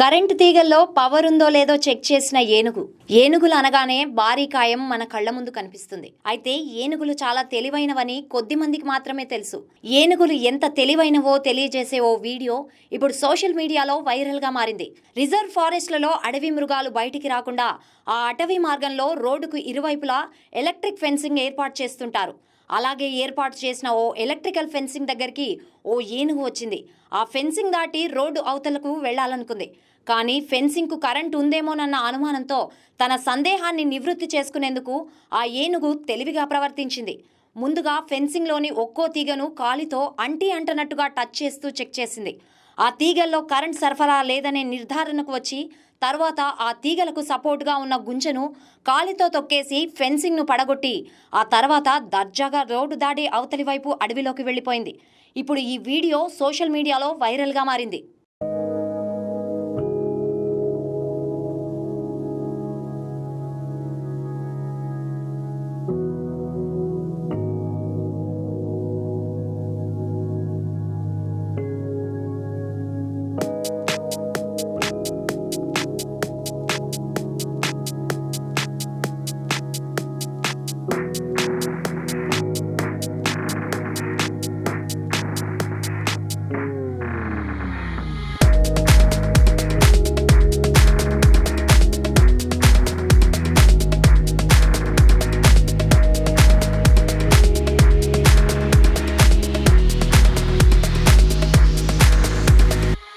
Current తీగల్లో power ఉందో లేదో check చేసిన ఏనుగు. ఏనుగులు అనగానే భారీ కాయం మన కళ్ళ ముందు కనిపిస్తుంది. అయితే ఏనుగులు చాలా తెలివైనవని కొద్ది మందికి మాత్రమే తెలుసు. ఏనుగులు ఎంత తెలివైనవో తెలియజేసే ఓ వీడియో ఇప్పుడు సోషల్ మీడియాలో వైరల్గా మారింది. రిజర్వ్ ఫారెస్ట్లలో అడవి మృగాలు బయటికి రాకుండా ఆ అటవీ మార్గంలో రోడ్డుకు ఇరువైపులా ఎలక్ట్రిక్ ఫెన్సింగ్ ఏర్పాటు చేస్తుంటారు. అలాగే ఏర్పాటు చేసిన ఓ ఎలక్ట్రికల్ ఫెన్సింగ్ దగ్గరికి ఓ ఏనుగు వచ్చింది. ఆ ఫెన్సింగ్ దాటి రోడ్డు అవతలకు వెళ్ళాలనుకుంది కానీ ఫెన్సింగ్కు కరెంట్ ఉందేమోనన్న అనుమానంతో తన సందేహాన్ని నివృత్తి చేసుకునేందుకు ఆ ఏనుగు తెలివిగా ప్రవర్తించింది. ముందుగా ఫెన్సింగ్లోని ఒక్కో తీగను కాలితో అంటి అంటనట్టుగా టచ్ చేస్తూ చెక్ చేసింది. ఆ తీగల్లో కరెంట్ సరఫరా లేదనే నిర్ధారణకు వచ్చి తర్వాత ఆ తీగలకు సపోర్ట్గా ఉన్న గుంజను కాలితో తొక్కేసి ఫెన్సింగ్ను పడగొట్టి ఆ తర్వాత దర్జాగా రోడ్డు దాడి అవతలి వైపు అడవిలోకి వెళ్ళిపోయింది. ఇప్పుడు ఈ వీడియో సోషల్ మీడియాలో వైరల్గా మారింది.